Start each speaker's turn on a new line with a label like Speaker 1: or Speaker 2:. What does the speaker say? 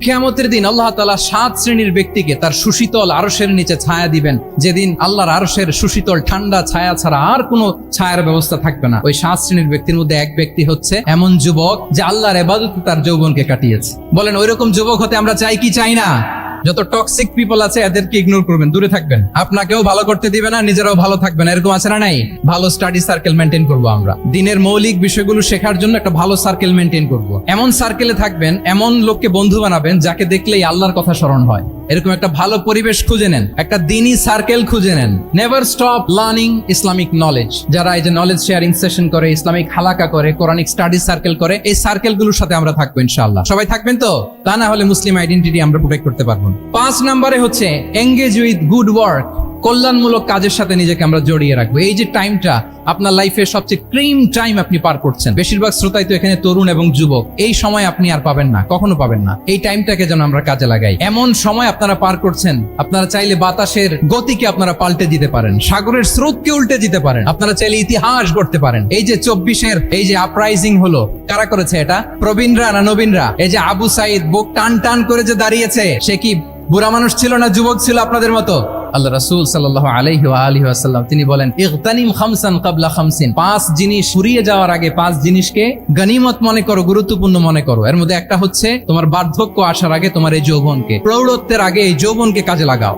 Speaker 1: কেয়ামতের দিন আল্লাহ তালা সাত শ্রেণির ব্যক্তিকে তার সুশীতল আরসের নিচে ছায়া দিবেন। যেদিন আল্লাহর আরসের সুশীতল ঠান্ডা ছায়া ছাড়া আর কোনো ছায়ার ব্যবস্থা থাকবে না। ওই সাত শ্রেণির ব্যক্তির মধ্যে এক ব্যক্তি হচ্ছে এমন যুবক যে আল্লাহর এবাদতে তার যৌবনকে কাটিয়েছে। বলেন, ওইরকম যুবক হতে আমরা চাই কি চাই না? যত টক্সিক পিপল আছে, এদেরকে ইগনোর করবেন, দূরে থাকবেন। আপনাকেও ভালো করতে দিবে না, নিজেরাও ভালো থাকবে না এরকম আছে না নাই? ভালো স্টাডি সার্কেল মেনটেন করব আমরা। দিনের মৌলিক বিষয়গুলো শেখার জন্য একটা ভালো সার্কেল মেনটেন করব। এমন সার্কেলে থাকবেন, এমন লোককে বন্ধু বানাবেন, যাকে দেখলেই আল্লাহর কথা স্মরণ হয়। এরকম একটা ভালো পরিবেশ খুঁজে নেন, একটা দিনই সার্কেল খুঁজে নেন। Never stop learning Islamic knowledge যারা এই যে নলেজ শেয়ারিং সেশন করে ইসলামিক হালাকা করে কোরআনিক স্টাডি সার্কেল করে, এই সার্কেলগুলোর সাথে আমরা থাকব ইনশাআল্লাহ। সবাই থাকবেন তো? তা না হলে মুসলিম আইডেন্টিটি আমরা প্রোটেক্ট করতে পারব পাঁচ নম্বরে হচ্ছে এঙ্গেজ উইথ গুড ওয়ার্ক কল্যাণমূলক কাজের সাথে নিজেকে আমরা জড়িয়ে রাখব। এই যে টাইমটা আপনার লাইফের সবচেয়ে ক্রিম টাইম আপনি পার করছেন। বেশিরভাগ শ্রোতাই তো এখানে তরুণ এবং যুবক। এই সময় আপনি আর পাবেন না, কখনো পাবেন না। এই টাইমটাকে যেন আমরা কাজে লাগাই। এমন সময় আপনারা পার করছেন, আপনারা চাইলে বাতাসের গতিকে আপনারা পাল্টে দিতে পারেন, সাগরের স্রোতকে উল্টে দিতে পারেন, আপনারা চাইলে ইতিহাস গড়তে পারেন। এই যে চব্বিশের, এই যে আপরাইজিং হলো, কারা করেছে এটা? প্রবীণরা না নবীনরা? এই যে আবু সাইদ, বুক টান টান করে যে দাঁড়িয়েছে, সে কি বুড়া মানুষ ছিল না যুবক ছিল আপনাদের মতো? আল্লাহ রাসুল সাল্লাহ আলহি আলহি আসাল্লাম তিনি বলেন ইতানিম খামসান কাবলা খামসিন। পাঁচ জিনিস ফুরিয়ে যাওয়ার আগে পাঁচ জিনিসকে গনিমত মনে করো, গুরুত্বপূর্ণ মনে করো। এর মধ্যে একটা হচ্ছে তোমার বার্ধক্য আসার আগে তোমার এই যৌবনকে, প্রৌঢ়ত্বের আগে এই যৌবনকে কাজে লাগাও।